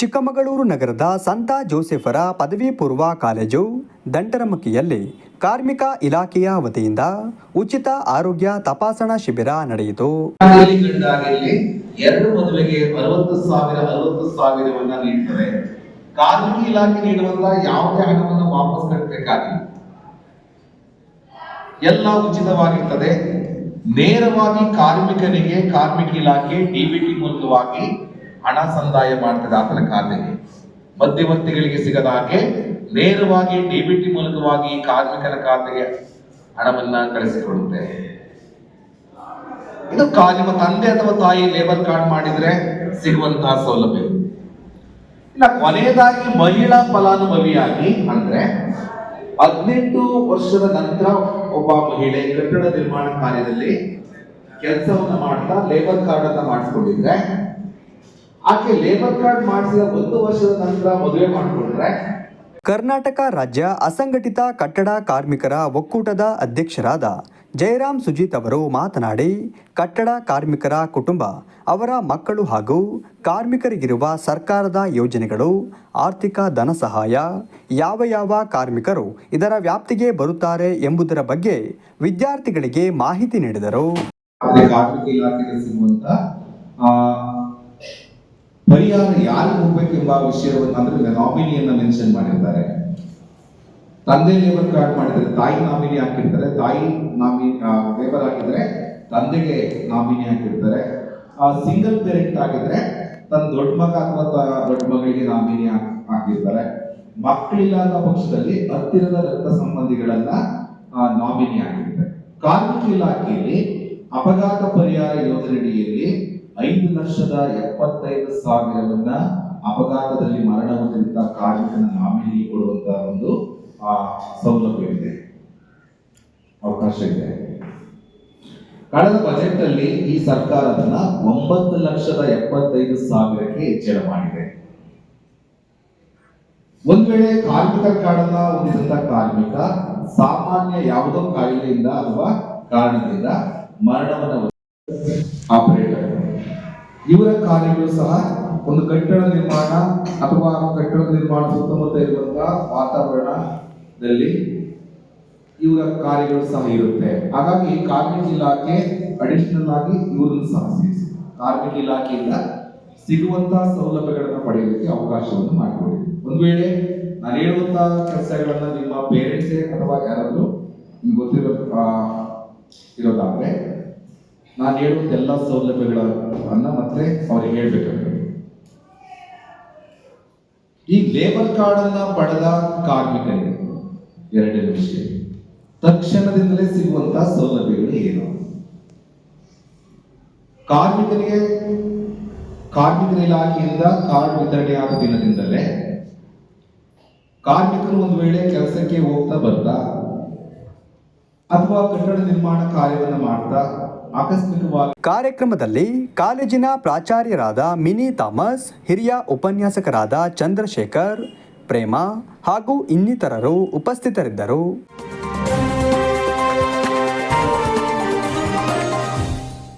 ಚಿಕ್ಕಮಗಳೂರು ನಗರದ ಸಂತ ಜೋಸೆಫರ ಪದವಿ ಪೂರ್ವ ಕಾಲೇಜು ದಂಟರಮಕ್ಕಿಯಲ್ಲಿ ಕಾರ್ಮಿಕ ಇಲಾಖೆಯ ವತಿಯಿಂದ ಉಚಿತ ಆರೋಗ್ಯ ತಪಾಸಣಾ ಶಿಬಿರ ನಡೆಯಿತು. ಎರಡು ಮದುವೆಗೆ ಅರವತ್ತು ಸಾವಿರ, ಅರವತ್ತು ಸಾವಿರವನ್ನ ನೀಡ್ತದೆ ಕಾರ್ಮಿಕ ಇಲಾಖೆ ನೀಡುವಂತ ಯಾವುದೇ ಹಣವನ್ನು ವಾಪಸ್ ಕಟ್ಟಬೇಕಾಗಿಲ್ಲ ಎಲ್ಲ ಉಚಿತವಾಗಿರ್ತದೆ. ನೇರವಾಗಿ ಕಾರ್ಮಿಕರಿಗೆ ಕಾರ್ಮಿಕ ಇಲಾಖೆ ಡಿಬಿಟಿ ಮೂಲಕವಾಗಿ ಹಣ ಸಂದಾಯ ಮಾಡ್ತದೆ ಆತನ ಖಾತೆಗೆ ಮಧ್ಯವರ್ತಿಗಳಿಗೆ ಸಿಗದ ಹಾಗೆ ನೇರವಾಗಿ ಡಿಬಿಟಿ ಮೂಲಕವಾಗಿ ಕಾರ್ಮಿಕರ ಖಾತೆಗೆ ಹಣವನ್ನ ಕಳಿಸಿಕೊಡುತ್ತೆ. ಇದು ಕಾ ನಿಮ್ಮ ತಂದೆ ಅಥವಾ ತಾಯಿ ಲೇಬರ್ ಕಾರ್ಡ್ ಮಾಡಿದ್ರೆ ಸಿಗುವಂತಹ ಸೌಲಭ್ಯ. ಇನ್ನ ಕೊನೆಯದಾಗಿ ಮಹಿಳಾ ಫಲಾನುಭವಿಯಾಗಿ ಅಂದ್ರೆ ಹದಿನೆಂಟು ವರ್ಷದ ನಂತರ ಒಬ್ಬ ಮಹಿಳೆ ಕಟ್ಟಡ ನಿರ್ಮಾಣ ಕಾರ್ಯದಲ್ಲಿ ಕೆಲಸವನ್ನು ಮಾಡ್ತಾ ಲೇಬರ್ ಕಾರ್ಡ್ ಅನ್ನ ಮಾಡಿಸ್ಕೊಂಡಿದ್ರೆ ಆಕೆ ಲೇಬರ್ ಕಾರ್ಡ್ ಮಾಡಿಸಿದ ಒಂದು ವರ್ಷದ ನಂತರ ಮದುವೆ ಮಾಡಿಕೊಂಡ್ರೆ? ಕರ್ನಾಟಕ ರಾಜ್ಯ ಅಸಂಘಟಿತ ಕಟ್ಟಡ ಕಾರ್ಮಿಕರ ಒಕ್ಕೂಟದ ಅಧ್ಯಕ್ಷರಾದ ಜಯರಾಮ್ ಸುಜಿತ್ ಅವರು ಮಾತನಾಡಿ ಕಟ್ಟಡ ಕಾರ್ಮಿಕರ ಕುಟುಂಬ ಅವರ ಮಕ್ಕಳು ಹಾಗೂ ಕಾರ್ಮಿಕರಿಗಿರುವ ಸರ್ಕಾರದ ಯೋಜನೆಗಳು ಆರ್ಥಿಕ ಧನ ಸಹಾಯ ಯಾವ ಯಾವ ಕಾರ್ಮಿಕರು ಇದರ ವ್ಯಾಪ್ತಿಗೆ ಬರುತ್ತಾರೆ ಎಂಬುದರ ಬಗ್ಗೆ ವಿದ್ಯಾರ್ಥಿಗಳಿಗೆ ಮಾಹಿತಿ ನೀಡಿದರು. ಕಾರ್ಮಿಕ ಪರಿಹಾರ ಯಾರಿಗೆ ಹೋಗ್ಬೇಕೆಂಬ ವಿಷಯವನ್ನು ಅಂದ್ರೆ ನಾಮಿನಿಯನ್ನ ಮೆನ್ಷನ್ ಮಾಡಿರ್ತಾರೆ ತಂದೆ ಲೇಬರ್ ಕಾರ್ಡ್ ಮಾಡಿದ್ರೆ, ತಾಯಿ ನಾಮಿನಿ ಹಾಕಿರ್ತಾರೆ, ತಾಯಿ ನಾಮಿ ಲೇಬರ್ ಹಾಕಿದ್ರೆ ತಂದೆಗೆ ನಾಮಿನಿ ಹಾಕಿರ್ತಾರೆ. ಸಿಂಗಲ್ ಪೇರೆಂಟ್ ಆಗಿದ್ರೆ ತನ್ನ ದೊಡ್ಡ ಮಗ ಅಥವಾ ದೊಡ್ಡ ಮಗಳಿಗೆ ನಾಮಿನಿ ಹಾಕಿರ್ತಾರೆ. ಮಕ್ಕಳಿಲ್ಲ ಅನ್ನೋ ಪಕ್ಷದಲ್ಲಿ ಹತ್ತಿರದ ರಕ್ತ ಸಂಬಂಧಿಗಳನ್ನ ನಾಮಿನಿ ಆಗಿರ್ತಾರೆ ಕಾರ್ಮಿಕ ಇಲಾಖೆಯಲ್ಲಿ ಅಪಘಾತ ಪರಿಹಾರ ಯೋಜನೆಯಡಿಯಲ್ಲಿ ಐದು ಲಕ್ಷದ ಎಪ್ಪತ್ತೈದು ಸಾವಿರವನ್ನ ಅಪಘಾತದಲ್ಲಿ ಮರಣ ಹೊಂದಿದ ಕಾರ್ಮಿಕನ ನಾಮಿನಿ ಕೊಡುವಂತ ಒಂದು ಆ, ಸೌಲಭ್ಯ ಇದೆ ಅವಕಾಶ ಇದೆ. ಕಳೆದ ಬಜೆಟ್ ಅಲ್ಲಿ ಈ ಸರ್ಕಾರ ಅದನ್ನ ಒಂಬತ್ತು ಲಕ್ಷದ ಎಪ್ಪತ್ತೈದು ಸಾವಿರಕ್ಕೆ ಹೆಚ್ಚಳ ಮಾಡಿದೆ. ಒಂದ್ ವೇಳೆ ಕಾರ್ಮಿಕರ ಕಾರ್ಡನ್ನ ಹೊಂದಿದಂತ ಕಾರ್ಮಿಕ ಸಾಮಾನ್ಯ ಯಾವುದೋ ಕಾಯಿಲೆಯಿಂದ ಅಥವಾ ಕಾರಣದಿಂದ ಮರಣವನ್ನ ಆಪರೇಟರ್ ಇವರ ಕಾರ್ಯಗಳು ಸಹ ಒಂದು ಕಟ್ಟಡ ನಿರ್ಮಾಣ ಅಥವಾ ಕಟ್ಟಡ ನಿರ್ಮಾಣ ಸುತ್ತಮುತ್ತ ಇರುವಂತಹ ವಾತಾವರಣದಲ್ಲಿ ಇವರ ಕಾರ್ಯಗಳು ಸಹ ಇರುತ್ತೆ. ಹಾಗಾಗಿ ಕಾರ್ಮಿಕ ಇಲಾಖೆ ಅಡಿಷನಲ್ ಆಗಿ ಇವರನ್ನು ಸಹ ಸೇರಿಸಿ. ಕಾರ್ಮಿಕ ಇಲಾಖೆಯಿಂದ ಸಿಗುವಂತಹ ಸೌಲಭ್ಯಗಳನ್ನು ಪಡೆಯಲಿಕ್ಕೆ ಅವಕಾಶವನ್ನು ಮಾಡಿಕೊಡಿ. ಒಂದು ವೇಳೆ ನಾನು ಹೇಳುವಂತಹ ಕೆಲಸಗಳನ್ನ ನಿಮ್ಮ ಪೇರೆಂಟ್ಸೇ ಅಥವಾ ಯಾರಾದರೂ ಗೊತ್ತಿರೋ ಇರೋದಾದ್ರೆ ನಾನು ಹೇಳುವಂತ ಎಲ್ಲ ಸೌಲಭ್ಯಗಳನ್ನ ಮತ್ತೆ ಅವ್ರಿಗೆ ಹೇಳ್ಬೇಕಾಗ್ತದೆ ಈ ಲೇಬರ್ ಕಾರ್ಡ್ ಅನ್ನ ಪಡೆದ ಕಾರ್ಮಿಕರಿಗೆ ಎರಡನೇ ವಿಷಯ ತಕ್ಷಣದಿಂದಲೇ ಸಿಗುವಂತಹ ಸೌಲಭ್ಯಗಳು ಏನು? ಕಾರ್ಮಿಕರಿಗೆ, ಕಾರ್ಮಿಕರ ಇಲಾಖೆಯಿಂದ ಕಾರ್ಡ್ ವಿತರಣೆಯಾದ ದಿನದಿಂದಲೇ ಕಾರ್ಮಿಕರು ಒಂದು ವೇಳೆ ಬರ್ತಾ ಅಥವಾ ಕಟ್ಟಡ ನಿರ್ಮಾಣ ಕಾರ್ಯವನ್ನು ಮಾಡ್ತಾ ಆಕಸ್ಮಿಕವಾಗಿ ಕಾರ್ಯಕ್ರಮದಲ್ಲಿ ಕಾಲೇಜಿನ ಪ್ರಾಚಾರ್ಯರಾದ ಮಿನಿ ಥಾಮಸ್, ಹಿರಿಯ ಉಪನ್ಯಾಸಕರಾದ ಚಂದ್ರಶೇಖರ್, ಪ್ರೇಮ ಹಾಗೂ ಇನ್ನಿತರರು ಉಪಸ್ಥಿತರಿದ್ದರು.